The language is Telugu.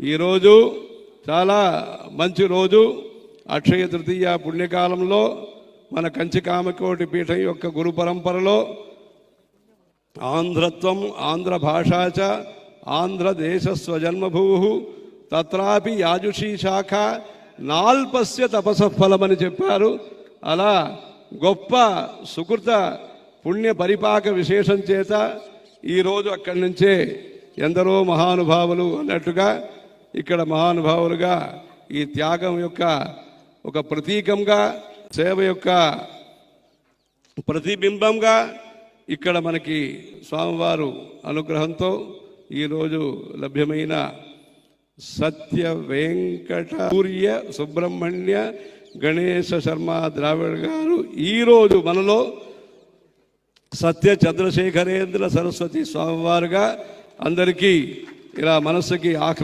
ఈరోజు చాలా మంచి రోజు. అక్షయ తృతీయ పుణ్యకాలంలో మన కంచి కామకోటి పీఠం యొక్క గురు పరంపరలో ఆంధ్రత్వం ఆంధ్ర భాషా చ ఆంధ్రదేశ స్వజన్మభూ తత్రాపి యాజుషీ శాఖ నాల్పస్య తపసఫలమని చెప్పారు. అలా గొప్ప సుకృత పుణ్య పరిపాక విశేషం చేత ఈరోజు అక్కడి నుంచే ఎందరో మహానుభావులు అన్నట్టుగా ఇక్కడ మహానుభావులుగా ఈ త్యాగం యొక్క ఒక ప్రతీకంగా సేవ యొక్క ప్రతిబింబంగా ఇక్కడ మనకి స్వామివారు అనుగ్రహంతో ఈరోజు లభ్యమైన సత్య వెంకట సూర్య సుబ్రహ్మణ్య గణేశ శర్మ ద్రావిడ్ గారు ఈరోజు మనలో సత్య చంద్రశేఖరేంద్ర సరస్వతి స్వామివారుగా అందరికీ ఇలా మనస్సుకి ఆహ్లా